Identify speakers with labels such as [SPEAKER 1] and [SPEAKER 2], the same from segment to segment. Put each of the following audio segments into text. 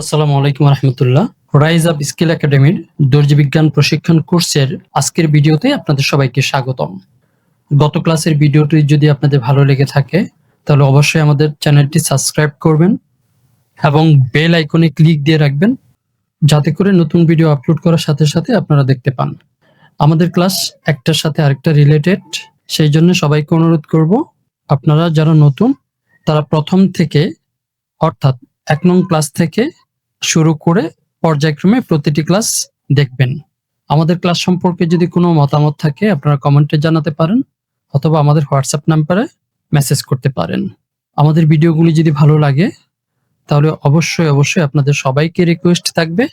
[SPEAKER 1] আসসালামু আলাইকুম রহমতুল্লাহ। Rise up skill একাডেমির দর্জি বিজ্ঞান প্রশিক্ষণ কোর্সের আজকের ভিডিওতে আপনাদের সবাইকে স্বাগতম। গত ক্লাসের ভিডিওটি যদি আপনাদের ভালো লেগে থাকে, তাহলে অবশ্যই আমাদের চ্যানেলটি সাবস্ক্রাইব করবেন এবং বেল আইকনে ক্লিক দিয়ে রাখবেন, যাতে করে নতুন ভিডিও আপলোড করার সাথে সাথে আপনারা দেখতে পান। আমাদের ক্লাস একটার সাথে আরেকটা রিলেটেড সেই জন্য সবাইকে অনুরোধ করব, আপনারা যারা নতুন, তারা প্রথম থেকে, অর্থাৎ এক নং ক্লাস থেকে শুরু করে পর্যায়ক্রমে প্রতিটি ক্লাস দেখবেন। আমাদের ক্লাস সম্পর্কে যদি কোনো মতামত থাকে, আপনারা কমেন্টে জানাতে পারেন অথবা আমাদের হোয়াটসঅ্যাপ নাম্বারে মেসেজ করতে পারেন। আমাদের ভিডিওগুলি যদি ভালো লাগে, তাহলে অবশ্যই অবশ্যই আপনাদের সবাইকে রিকোয়েস্ট থাকবে।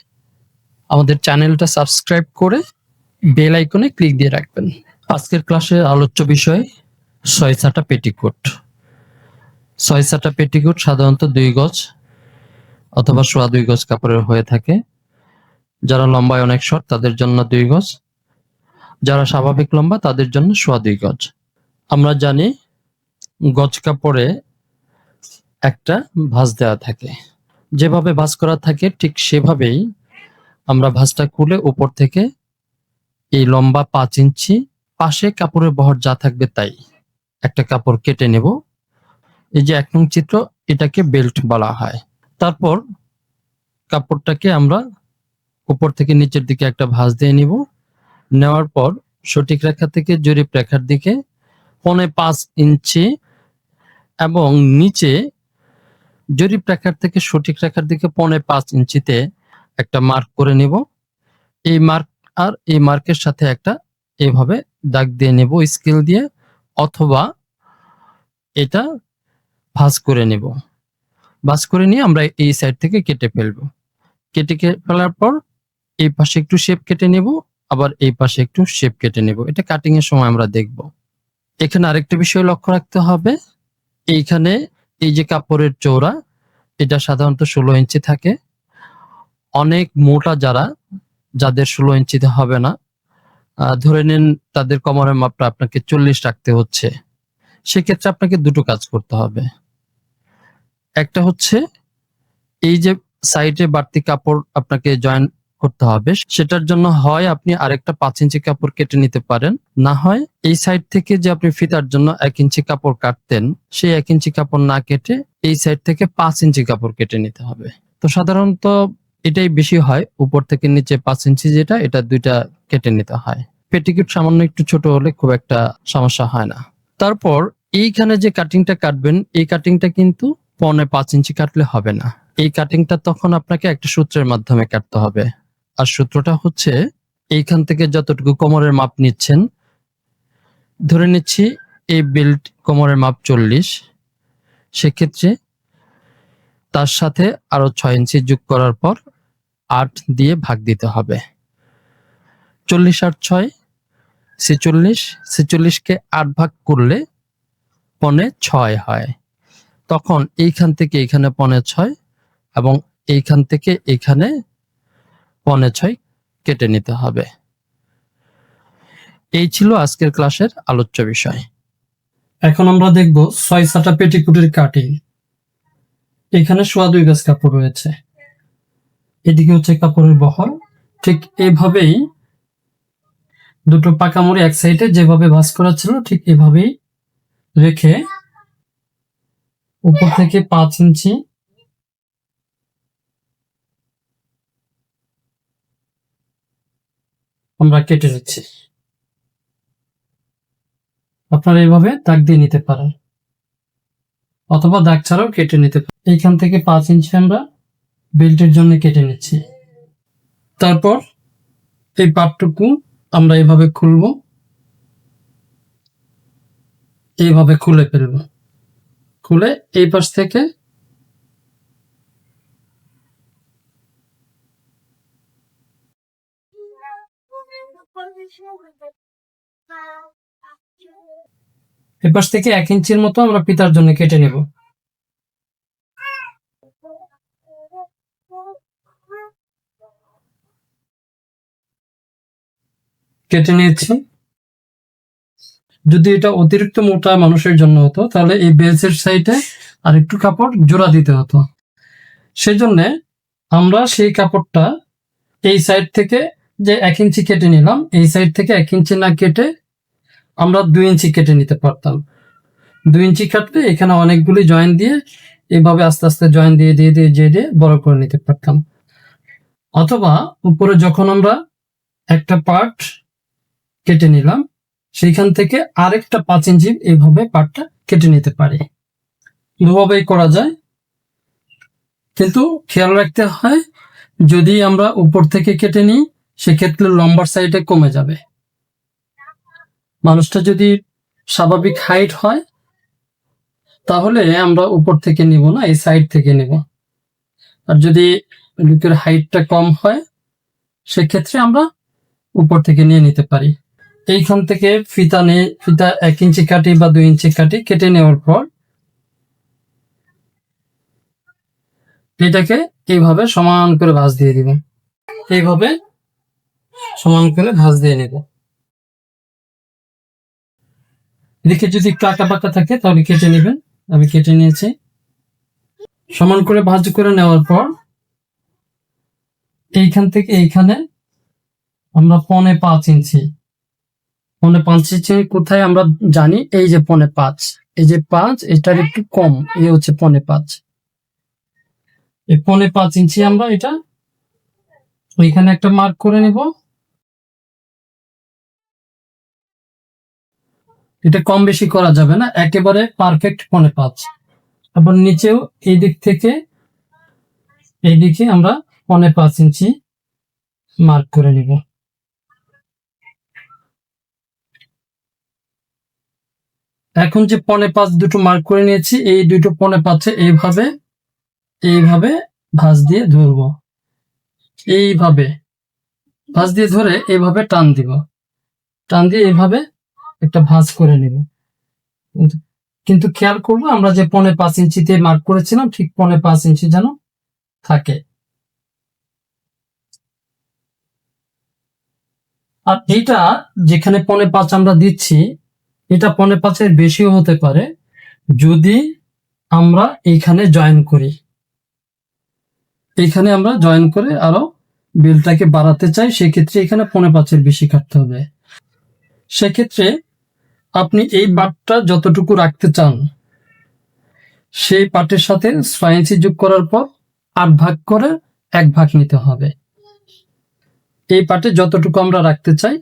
[SPEAKER 1] আমাদের চ্যানেলটা সাবস্ক্রাইব করে বেল আইকনে ক্লিক দিয়ে রাখবেন। আজকের ক্লাসের আলোচ্য বিষয় ছয় সাটা পেটিকোট। ছয় সাটা পেটিকোট সাধারণত দুই গজ। অথবা সোয়া দুই গজ কাপড়ের হয়ে থাকে। যারা লম্বায় অনেক শর্ট তাদের জন্য দুই গজ। যারা স্বাভাবিক লম্বা তাদের জন্য সোয়া দুই গজ। আমরা জানি গজ কাপড়ে একটা ভাঁজ দেওয়া থাকে। যেভাবে ভাঁজ করা থাকে ঠিক সেভাবেই আমরা ভাঁজটা খুলে উপর থেকে এই লম্বা পাঁচ ইঞ্চি পাশে কাপড়ের বহর যা থাকবে তাই একটা কাপড় কেটে নেব। এই যে এক নং চিত্র এটাকে বেল্ট বলা হয়। তারপর কাপড়টাকে আমরা উপর থেকে নিচের দিকে একটা ভাঁজ দিয়ে নিব। নেওয়ার পর সঠিক রেখা থেকে জরিপ রেখার দিকে পনে পাঁচ ইঞ্চি এবং নিচে জরিপ রেখার থেকে সঠিক রেখার দিকে পনে পাঁচ ইঞ্চিতে একটা মার্ক করে নিব। এই মার্ক আর এই মার্কের সাথে একটা এভাবে দাগ দিয়ে নেব স্কেল দিয়ে অথবা এটা ভাঁজ করে নেব। ভাঁজ করে নিয়ে আমরা এই সাইড থেকে কেটে ফেলব। কেটে ফেলার পর এই পাশে একটু শেপ কেটে নেব, আবার এই পাশে একটু শেপ কেটে নেব। এটা কাটিং এর সময় আমরা দেখব। এখানে আরেকটা বিষয় লক্ষ্য রাখতে হবে। এইখানে এই যে কাপড়ের চৌড়া এটা সাধারণত ষোলো ইঞ্চি থাকে। অনেক মোটা যারা, যাদের ষোলো ইঞ্চিতে হবে না ধরে নিন তাদের কমরের মাপটা আপনাকে চল্লিশ রাখতে হচ্ছে। সেক্ষেত্রে আপনাকে দুটো কাজ করতে হবে। একটা হচ্ছে এই যে সাইডে বাড়তি কাপড় আপনাকে জয়েন করতে হবে, সেটার জন্য হয় আপনি আরেকটা পাঁচ ইঞ্চি কাপড় কেটে নিতে পারেন। না হয় এই সাইড থেকে যে আপনি ফিতার জন্য এক ইঞ্চি কাপড় কাটতেন, সেই এক ইঞ্চি কাপড় না কেটে এই সাইড থেকে পাঁচ ইঞ্চি কাপড় কেটে নিতে হবে। তো সাধারণত এটাই বেশি হয়, উপর থেকে নিচে পাঁচ ইঞ্চি যেটা, এটা দুইটা কেটে নিতে হয়। পেটিকুট সামান্য একটু ছোট হলে খুব একটা সমস্যা হয় না। তারপর এইখানে যে কাটিংটা কাটবেন, এই কাটিংটা কিন্তু পনে পাঁচ ইঞ্চি কাটলে হবে না। এই কাটিংটা তখন আপনাকে একটা সূত্রের মাধ্যমে কাটতে হবে। আর সূত্রটা হচ্ছে, এইখান থেকে যতটুকু কোমরের মাপ নিচ্ছেন, ধরে নিচ্ছি এই বেল্ট কোমরের মাপ চল্লিশ। সেক্ষেত্রে তার সাথে আরও ছয় ইঞ্চি যোগ করার পর আট দিয়ে ভাগ দিতে হবে। চল্লিশ আট ছয়, ছেচল্লিশ ছেচল্লিশকে আট ভাগ করলে পনে ছয় হয়। তখন এইখান থেকে এইখানে পনে ছয় এবং এইখান থেকে এইখানে পনে ছয় কেটে নিতে হবে। এই ছিল আজকের ক্লাসের আলোচ্য বিষয়। এখন আমরা দেখব ছয় সাটা পেটিকুটের কাটিং। এখানে সোয়া দুই গাছ কাপড় রয়েছে। এদিকে হচ্ছে কাপড়ের বহর ঠিক এইভাবেই দুটো পাকামুড়ি এক সাইডে যেভাবে ভাঁজ করা ছিল, ঠিক এভাবেই রেখে উপর থেকে পাঁচ ইঞ্চি। আমরা কেটে দিচ্ছি। আপনারা এইভাবে দাগ দিয়ে নিতে পারেন। অথবা দাগ ছাড়াও কেটে নিতে পারেন। এইখান থেকে পাঁচ ইঞ্চি আমরা বেল্টের জন্য কেটে নিচ্ছি। তারপর এই পাটটুকু আমরা এইভাবে খুলবো। এইভাবে খুলে ফেলব। খুলে এই পাশ থেকে এই পাশ থেকে এক ইঞ্চির মতো আমরা পিতার জন্য কেটে নেব। কেটে নিয়েছি। যদি এটা অতিরিক্ত মোটা মানুষের জন্য হতো, তাহলে এই বেলসের সাইডে আর একটু কাপড় জোড়া দিতে হতো। সেজন্য আমরা সেই কাপড়টা এই সাইড থেকে যে এক ইঞ্চি কেটে নিলাম, এই সাইড থেকে এক ইঞ্চি না কেটে আমরা দুই ইঞ্চি কেটে নিতে পারতাম। দুই ইঞ্চি কাটলে এখানে অনেকগুলি জয়েন দিয়ে এইভাবে আস্তে আস্তে জয়েন দিয়ে দিয়ে দিয়ে দিয়ে দিয়ে বড় করে নিতে পারতাম। অথবা উপরে যখন আমরা একটা পার্ট কেটে নিলাম সেইখান থেকে আরেকটা পাঁচ ইঞ্চি এইভাবে পার্টটা কেটে নিতে পারি। দুভাবেই করা যায়। কিন্তু খেয়াল রাখতে হয়, যদি আমরা উপর থেকে কেটে নিই, সেক্ষেত্রে লম্বার সাইডে কমে যাবে। মানুষটা যদি স্বাভাবিক হাইট হয়, তাহলে আমরা উপর থেকে নিব না, এই সাইড থেকে নিব। আর যদি লোকের হাইটটা কম হয়, সেক্ষেত্রে আমরা উপর থেকে নিয়ে নিতে পারি। এইখান থেকে ফিতা নিয়ে ফিতা এক ইঞ্চি কাটি বা দুই ইঞ্চি কাটি কেটে নেওয়ার পর এটাকে এইভাবে সমান করে ভাঁজ দিয়ে দিব। এইভাবে সমান করে ভাঁজ দিয়ে নেব। এদিকে যদি কাটা পাকা থাকে তাহলে কেটে নেবেন। আমি কেটে নিয়েছি। সমান করে ভাঁজ করে নেওয়ার পর এইখান থেকে এইখানে আমরা পনে পাঁচ ইঞ্চি পনে পাঁচ কোথায় আমরা জানি? এই যে পনে পাঁচ। এই যে পাঁচ, এটার একটু কম। এই হচ্ছে পনে পাঁচ। এই পনে পাঁচ ইঞ্চি আমরা এটা ওইখানে একটা মার্ক করে নিব। এটা কম বেশি করা যাবে না, একেবারে পারফেক্ট পনে পাঁচ। আবার নিচেও এই দিক থেকে এই দিকে আমরা পনে পাঁচ ইঞ্চি মার্ক করে নিব। এখন যে পনে পাঁচ দুটো মার্ক করে নিয়েছি, এই দুটো পনে পাঁচে এইভাবে এইভাবে ভাঁজ দিয়ে ধরব। এইভাবে ভাঁজ দিয়ে ধরে এইভাবে টান দিব। টান দিয়ে এইভাবে একটা ভাঁজ করে নিব। কিন্তু- খেয়াল করব, আমরা যে পনে পাঁচ ইঞ্চিতে মার্ক করেছিলাম, ঠিক পনে পাঁচ ইঞ্চি যেন থাকে। আর এইটা যেখানে পনে পাঁচ আমরা দিচ্ছি এটা পনে পাঁচের বেশিও হতে পারে যদি আমরা এইখানে জয়েন করি। এখানে আমরা জয়েন করে আরও বিলটাকে বাড়াতে চাই, সেক্ষেত্রে এখানে পনে পাঁচের বেশি কাটতে হবে। সেক্ষেত্রে আপনি এই পাটটা যতটুকু রাখতে চান, সেই পাটের সাথে ছয় যোগ করার পর আট ভাগ করে এক ভাগ নিতে হবে। এই পাটে যতটুকু আমরা রাখতে চাই,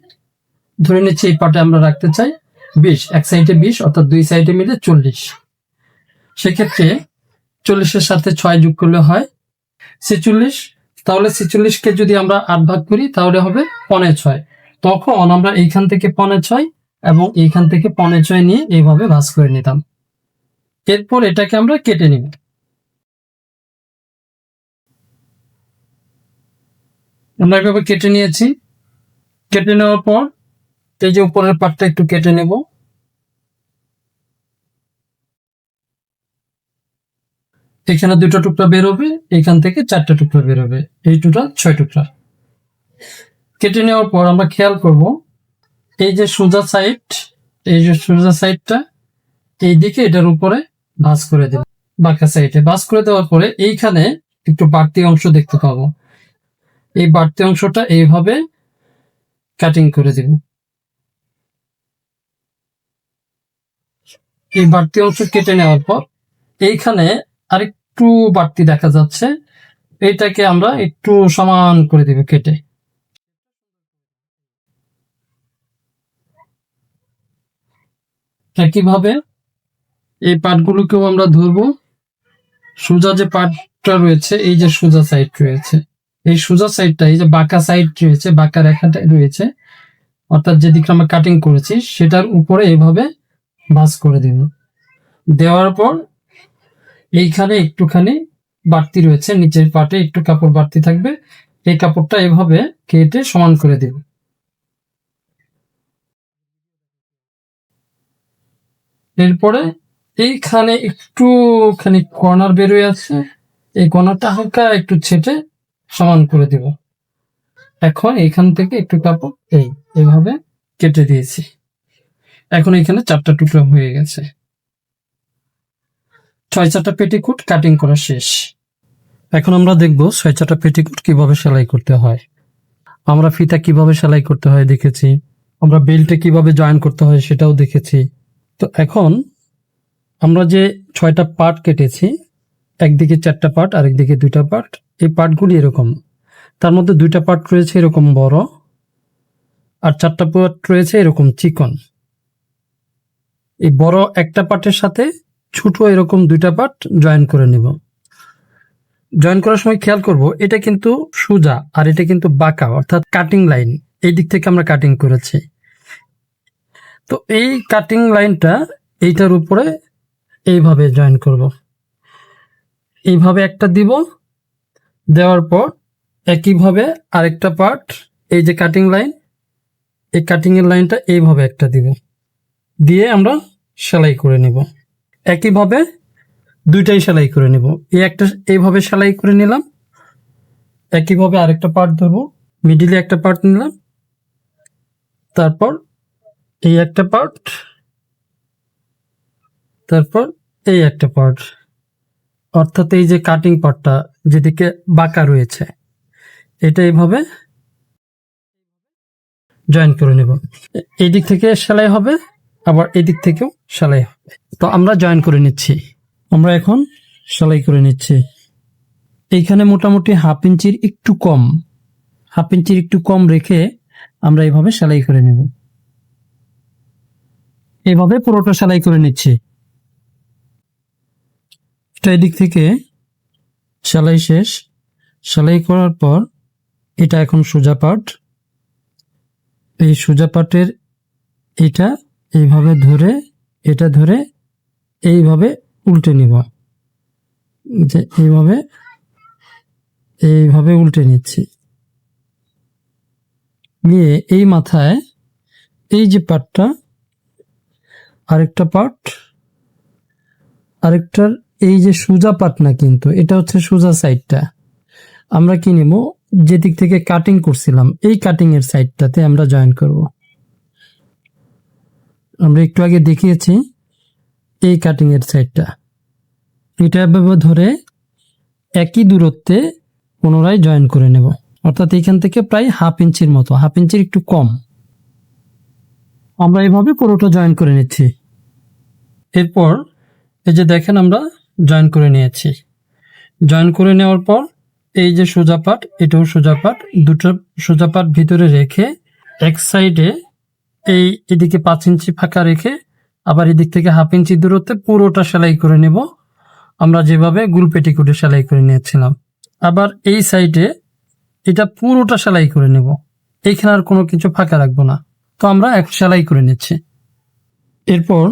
[SPEAKER 1] ধরে নিচ্ছি এই পাটে আমরা রাখতে চাই বিশ, এক সাইডে বিশ অর্থাৎ দুই সাইডে মিলে চল্লিশ। সেক্ষেত্রে চল্লিশের সাথে ছয় যোগ করলে হয় ছেচল্লিশ। তাহলে ছেচল্লিশকে যদি আমরা আট ভাগ করি, তাহলে হবে পনে ছয়। তখন আমরা এইখান থেকে পনে ছয় এবং এইখান থেকে পনে ছয় নিয়ে এইভাবে ভাঁজ করে নিতাম। এরপর এটাকে আমরা কেটে নিব। আমরা এভাবে কেটে নিয়েছি। কেটে নেওয়ার পর এই যে উপরের পাটটা একটু কেটে নেব। এখানে দুটো টুকরা বেরোবে এখান থেকে চারটা টুকরা বেরোবে এই টোটাল ছয় টুকরা। কেটে নেওয়ার পর আমরা খেয়াল করব, এই যে সোজা সাইড, এই যে সোজা সাইডটা, এই দিকে এটার উপরে ভাঁজ করে দেব, বাঁকা সাইডে। ভাঁজ করে দেওয়ার পরে এইখানে একটু বাড়তি অংশ দেখতে পাবো। এই বাড়তি অংশটা এইভাবে কাটিং করে দেব। এই বাড়তি অংশ কেটে নেওয়ার পর এইখানে আরেকটু বাড়তি দেখা যাচ্ছে। এইটাকে আমরা একটু সমান করে দেব কেটে। একইভাবে এই পাটগুলোকেও আমরা ধরবো। সোজা যে পাটটা রয়েছে, এই যে সোজা সাইড রয়েছে। এই সোজা সাইডটা এই যে বাঁকা সাইড রয়েছে, বাঁকা রেখাটা রয়েছে, অর্থাৎ যেদিকে আমরা কাটিং করেছি, সেটার উপরে এইভাবে ভাঁজ করে দেব। দেওয়ার পর এইখানে একটুখানি বাড়তি রয়েছে, নিচের পাটে একটু কাপড় বাড়তি থাকবে। এই কাপড়টা এভাবে কেটে সমান করে দেব। এরপরে এইখানে একটুখানি কর্নার বেরোয় আছে। এই কর্নারটা হালকা একটু ছেটে সমান করে দেব। এখন এখান থেকে একটু কাপড় এই, এভাবে কেটে দিয়েছি। এখন এখানে চারটা টুকরো হয়ে গেছে। ছয় চারটা পেটিকুট কাটিং করা শেষ। এখন আমরা দেখব ছয় চারটা পেটিকোট কীভাবে সেলাই করতে হয়। আমরা ফিতা কীভাবে সেলাই করতে হয় দেখেছি। আমরা বেল্টে কীভাবে জয়েন করতে হয় সেটাও দেখেছি। তো এখন আমরা যে ছয়টা পার্ট কেটেছি, একদিকে চারটা পার্ট, আরেকদিকে দুইটা পার্ট, এই পার্টগুলি এরকম। তার মধ্যে দুইটা পার্ট রয়েছে এরকম বড়, আর চারটা পার্ট রয়েছে এরকম চিকন। এই বড় একটা পার্টের সাথে ছোট এরকম দুইটা পার্ট জয়েন করে নিব। জয়েন করার সময় খেয়াল করব, এটা কিন্তু সোজা আর এটা কিন্তু বাঁকা, অর্থাৎ কাটিং লাইন এই দিক থেকে আমরা কাটিং করেছি। তো এই কাটিং লাইনটা এইটার উপরে এইভাবে জয়েন করব। এইভাবে একটা দিব, দেওয়ার পর একইভাবে আরেকটা পার্ট এই যে কাটিং লাইন এই কাটিং এর লাইনটা এইভাবে একটা দিব। দিয়ে আমরা সেলাই করে নেব। একইভাবে দুইটাই সেলাই করে নেব। এই একটা এইভাবে সেলাই করে নিলাম। একইভাবে আরেকটা পার্ট ধরবো। মিডিলে একটা পার্ট নিলাম। তারপর এই একটা পার্ট, তারপর এই একটা পার্ট। অর্থাৎ এই যে কাটিং পার্টটা যেদিকে বাঁকা রয়েছে, এটা এইভাবে জয়েন করে নেব। এই দিক থেকে সেলাই হবে। আবার এদিক থেকেও সেলাই হবে। তো আমরা জয়েন করে নিচ্ছি। আমরা এখন সেলাই করে নিচ্ছি। এইখানে মোটামুটি হাফ ইঞ্চির একটু কম। হাফ ইঞ্চির একটু কম রেখে আমরা এইভাবে সেলাই করে নেব। এইভাবে পুরোটা সেলাই করে নিচ্ছি। এটা এদিক থেকে সেলাই শেষ। সেলাই করার পর এটা এখন সোজা পাট। এই সোজা পাটের এটা এইভাবে ধরে, এটা ধরে, এইভাবে উল্টে নিব। যে এইভাবে এইভাবে উল্টে নিচ্ছি। নিয়ে এই মাথায় এই যে পাটটা, আরেকটা পাট, আরেকটার এই যে সোজা পাট না কিন্তু, এটা হচ্ছে সোজা সাইডটা। আমরা কি নেব? যে দিক থেকে কাটিং করছিলাম, এই কাটিং এর সাইডটাতে আমরা জয়েন করব। আমরা একটু আগে দেখিয়েছি এই কাটিং এর সাইডটা এটা এভাবে ধরে একই দূরত্বে পুনরায় জয়েন করে নেব। অর্থাৎ এখান থেকে প্রায় হাফ ইঞ্চির মতো হাফ ইঞ্চির একটু কম। আমরা এভাবে পুরোটা জয়েন করে নিচ্ছি। এরপর এই যে দেখেন আমরা জয়েন করে নিয়েছি। জয়েন করে নেওয়ার পর এই যে সোজা পাট এটাও সোজা পাট দুটো সোজা পাট ভিতরে রেখে এক সাইডে এই এদিকে পাঁচ ইঞ্চি ফাঁকা রেখে আবার এদিক থেকে হাফ ইঞ্চি দূরত্বে পুরোটা সেলাই করে নেব। আমরা যেভাবে গুল পেটিকুটে সেলাই করে নিয়েছিলাম। আবার এই সাইডে এটা পুরোটা সেলাই করে নেব। এইখানে আর কোনো কিছু ফাঁকা রাখব না। তো আমরা এক সেলাই করে নিচ্ছি। এরপর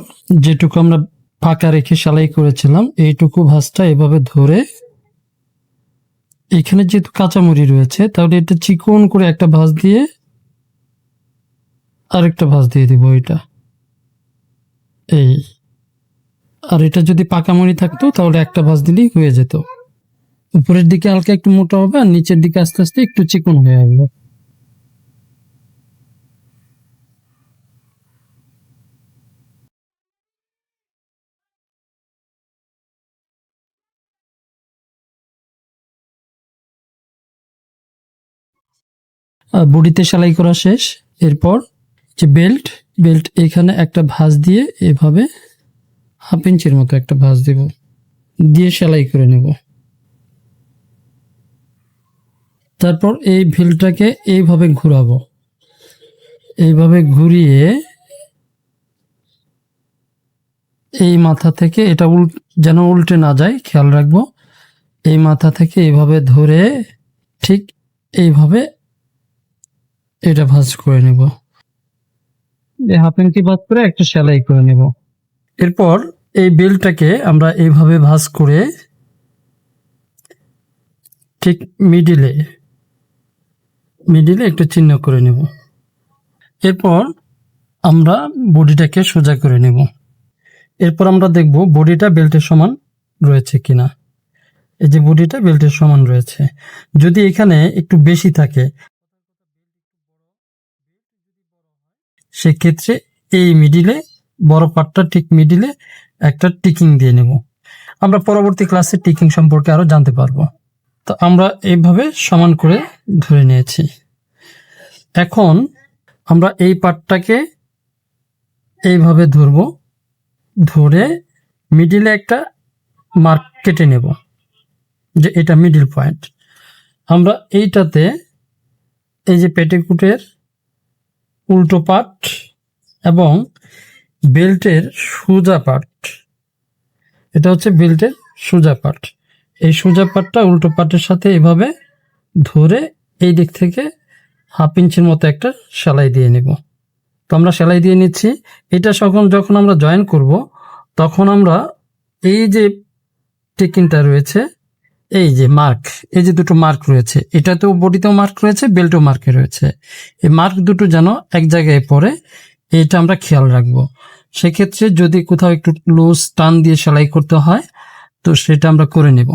[SPEAKER 1] যেটুকু আমরা ফাঁকা রেখে সেলাই করেছিলাম, এইটুকু ভাঁজটা এভাবে ধরে এখানে যেহেতু কাঁচামুড়ি রয়েছে, তাহলে এটা চিকন করে একটা ভাঁজ দিয়ে আরেকটা ভাঁজ দিয়ে দিব এটা এই, আর এটা যদি পাকা মুড়ি থাকতো, তাহলে একটা ভাঁজ দিলেই হয়ে যেত। উপরের দিকে হালকা একটু মোটা হবে, আর নিচের দিকে আস্তে আস্তে একটু চিকন হয়ে আসবে। বডিতে সেলাই করা শেষ, এরপর যে বেল্ট বেল্ট এখানে একটা ভাঁজ দিয়ে এভাবে হাফ ইঞ্চির মতো একটা ভাঁজ দেব। দিয়ে সেলাই করে নেব। তারপর এই ভিলটাকে এইভাবে ঘুরাবো। এইভাবে ঘুরিয়ে এই মাথা থেকে এটা উল, যেন উল্টে না যায়, খেয়াল রাখব। এই মাথা থেকে এইভাবে ধরে ঠিক এইভাবে এটা ভাঁজ করে নেব। হাফ ইঞ্চি ভাঁজ করে একটা সেলাই করে নেব। এরপর এই বেলটাকে আমরা এইভাবে ভাঁজ করে ঠিক মিডিলে মিডিলে একটা চিহ্ন করে নেব। এরপর আমরা বডিটাকে সোজা করে নেব। এরপর আমরা দেখব বডিটা বেল্টের সমান রয়েছে কিনা। এই যে বডিটা বেল্টের সমান রয়েছে। যদি এখানে একটু বেশি থাকে সেক্ষেত্রে এই মিডিলে বড় পাটটা ঠিক মিডিলে একটা টিকিং দিয়ে নেব। আমরা পরবর্তী ক্লাসে টিকিং সম্পর্কে আরও জানতে পারব। তো আমরা এইভাবে সমান করে ধরে নিয়েছি। এখন আমরা এই পাটটাকে এইভাবে ধরব, ধরে মিডিলে একটা মার্ক কেটে নেব, যে এটা মিডিল পয়েন্ট আমরা এইটাতে এই যে পেটিকুটের উল্টো পাট এবং বেল্টের সোজা পাট। এটা হচ্ছে বেল্টের সোজা পাট। এই সোজা পাটটা উল্টো পাটের সাথে এভাবে ধরে এই দিক থেকে হাফ ইঞ্চির মতো একটা সেলাই দিয়ে নেব। তো আমরা সেলাই দিয়ে নিচ্ছি। এটা যখন যখন আমরা জয়েন করব, তখন আমরা এই যে টেকিংটা রয়েছে এই যে মার্ক এই যে দুটো মার্ক রয়েছে, এটাতেও বডিতেও মার্ক রয়েছে বেল্টও মার্কে রয়েছে। এই মার্ক দুটো যেন এক জায়গায় পড়ে, এটা আমরা খেয়াল রাখব। সেক্ষেত্রে যদি কোথাও একটু লুজ টান দিয়ে সেলাই করতে হয়, তো সেটা আমরা করে নেব।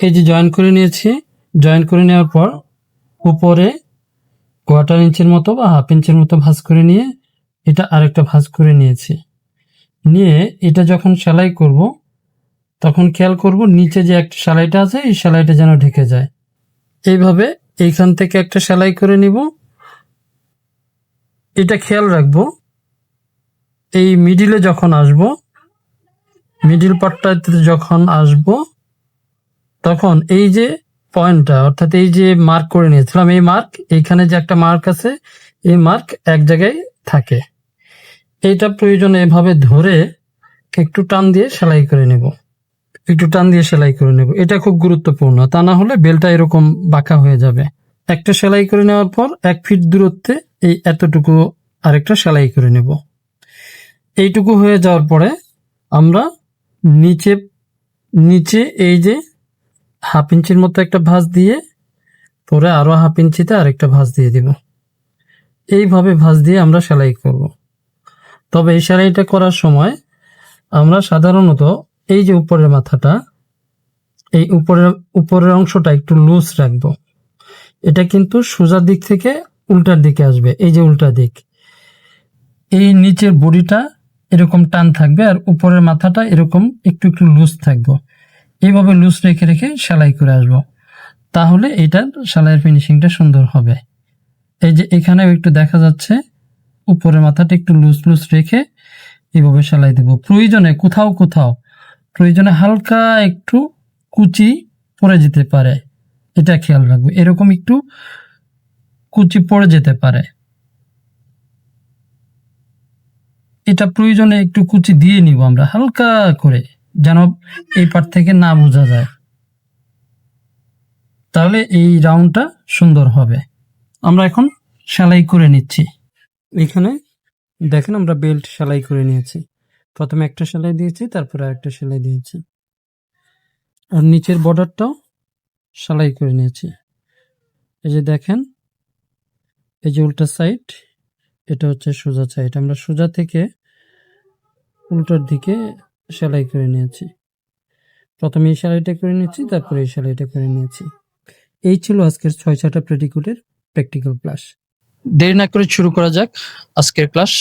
[SPEAKER 1] এই যে জয়েন করে নিয়েছি জয়েন করে নেওয়ার পর উপরে কোয়ার্টার ইঞ্চের মতো বা হাফ ইঞ্চের মতো ভাঁজ করে নিয়ে, এটা আরেকটা ভাঁজ করে নিয়েছি। নিয়ে এটা যখন সেলাই করব তখন খেয়াল করব নিচে যে একটা সেলাইটা আছে, এই সেলাইটা যেন ঢেকে যায়। এইভাবে এইখান থেকে একটা সেলাই করে নিব। এটা খেয়াল রাখব। এই মিডিলে যখন আসব মিডিল পার্টটাতে যখন আসব, তখন এই যে পয়েন্টটা অর্থাৎ এই যে মার্ক করে নিয়েছিলাম, এই মার্ক এইখানে যে একটা মার্ক আছে, এই মার্ক এক জায়গায় থাকে। এইটা প্রয়োজনে এভাবে ধরে একটু টান দিয়ে সেলাই করে নেব। একটু টান দিয়ে সেলাই করে নেব। এটা খুব গুরুত্বপূর্ণ। তা না হলে বেলটা এরকম বাঁকা হয়ে যাবে। একটা সেলাই করে নেওয়ার পর এক ফিট দূরত্বে এই এতটুকু আরেকটা সেলাই করে নেব। এইটুকু হয়ে যাওয়ার পরে আমরা নিচে নিচে এই যে হাফ ইঞ্চির মতো একটা ভাঁজ দিয়ে পরে আরও হাফ ইঞ্চিতে আরেকটা ভাঁজ দিয়ে দিব। এইভাবে ভাঁজ দিয়ে আমরা সেলাই করব। তবে এই সেলাইটা করার সময় আমরা সাধারণত এই যে উপরের মাথাটা, এই উপরের উপরের অংশটা একটু লুজ রাখব। এটা কিন্তু সোজা দিক থেকে উল্টার দিকে আসবে, এই যে উল্টা দিক। এই নিচের বডিটা এরকম টান থাকবে আর উপরের মাথাটা এরকম একটু একটু লুজ থাকবে। এইভাবে লুজ রেখে রেখে সেলাই করে আসব। তাহলে এটার সেলাইয়ের ফিনিশিংটা সুন্দর হবে। এই যে এখানেও একটু দেখা যাচ্ছে, উপরের মাথাটা একটু লুজ লুজ রেখে এইভাবে সেলাই দেব। প্রয়োজনে কোথাও কোথাও প্রয়োজনে হালকা একটু কুচি পড়ে যেতে পারে। এটা খেয়াল রাখব। এরকম একটু কুচি পড়ে যেতে পারে। এটা প্রয়োজনে একটু কুচি দিয়ে নিব আমরা, হালকা করে, যেন এই পার থেকে না বোঝা যায়। তাহলে এই রাউন্ডটা সুন্দর হবে। আমরা এখন সেলাই করে নিচ্ছি। এখানে দেখেন আমরা বেল্ট সেলাই করে নিয়েছি। প্রথমে একটা সেলাই দিয়েছি, তারপরে আরেকটা সেলাই দিয়েছি। আর নিচের বর্ডারটাও সেলাই করে নিয়েছি। এই যে দেখেন, এই যে উল্টা সাইড, এটা হচ্ছে সোজা সাইড। আমরা সোজা থেকে উল্টোর দিকে সেলাই করে নিয়েছি। প্রথমে এই সেলাইটা করে নিয়েছি, তারপরে এই সেলাইটা করে নিয়েছি। এই ছিল আজকের ছয় ছটা প্রেটিকুটের প্র্যাকটিক্যাল ক্লাস দেরি না করে শুরু করা যাক আজকের ক্লাস